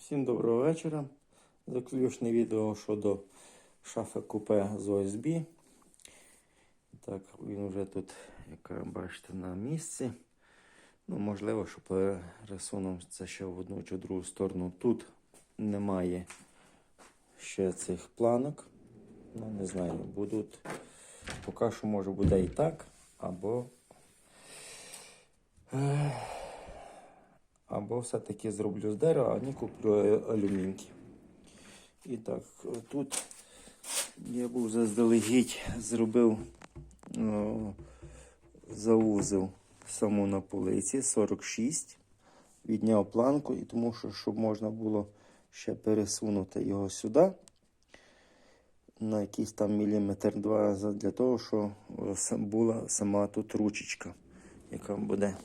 Всім доброго вечора. Заключне відео щодо шафи купе з ОСБ. Так, він вже тут, як бачите, на місці. Ну, можливо, що пересунув це ще в одну чи другу сторону. Тут немає ще цих планок. Ну, не знаю, будуть. Поки що може буде і так, або. Або все-таки зроблю з дерева, а не куплю алюмінки. І так, тут я був заздалегідь, зробив, о, заузив саму на полиці 46, відняв планку, і тому що, щоб можна було ще пересунути його сюди на якийсь там міліметр два для того, щоб була сама тут ручечка, яка буде.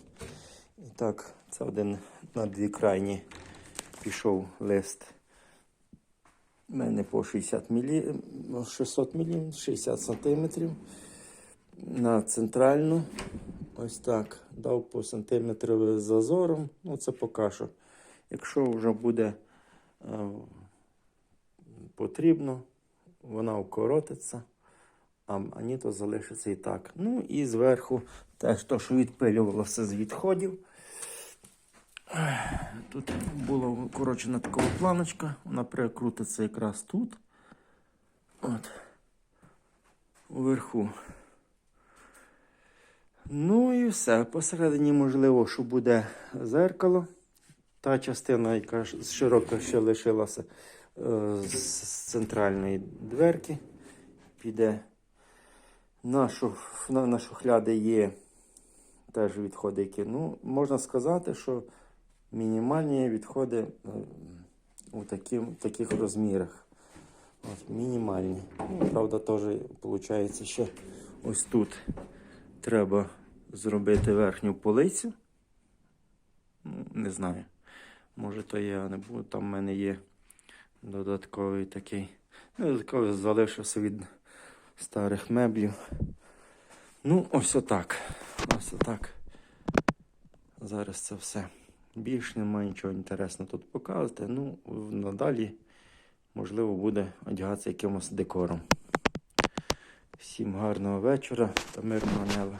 І так, це один на дві крайні пішов лист. У мене по 60 мілі... ну, 600 мілі... 60 сантиметрів. На центральну. Ось так. Дав по сантиметру з зазором. Ну, це поки що. Якщо вже буде е, потрібно, вона укоротиться, а, а ні, то залишиться і так. Ну і зверху теж то, що відпилювалося з відходів. Тут була укорочена така планочка, вона перекрутиться якраз тут. От. Уверху. Ну і все. Посередині, можливо, що буде зеркало. Та частина, яка широка ще лишилася е, з центральної дверки, піде. На, шуф, на, на шухляди є теж відходи, які. Ну, можна сказати, що мінімальні відходи е, у таким, таких розмірах. От, мінімальні. Ну, правда, теж виходить ще ось тут треба зробити верхню полицю. Ну, не знаю. Може, то я не буду. Там в мене є додатковий такий. Ну, додатковий залишився від старих меблів. Ну, ось отак. Ось отак. Зараз це все. Більш немає нічого інтересного тут показувати. Ну, надалі, можливо, буде одягатися якимось декором. Всім гарного вечора та мирного неба.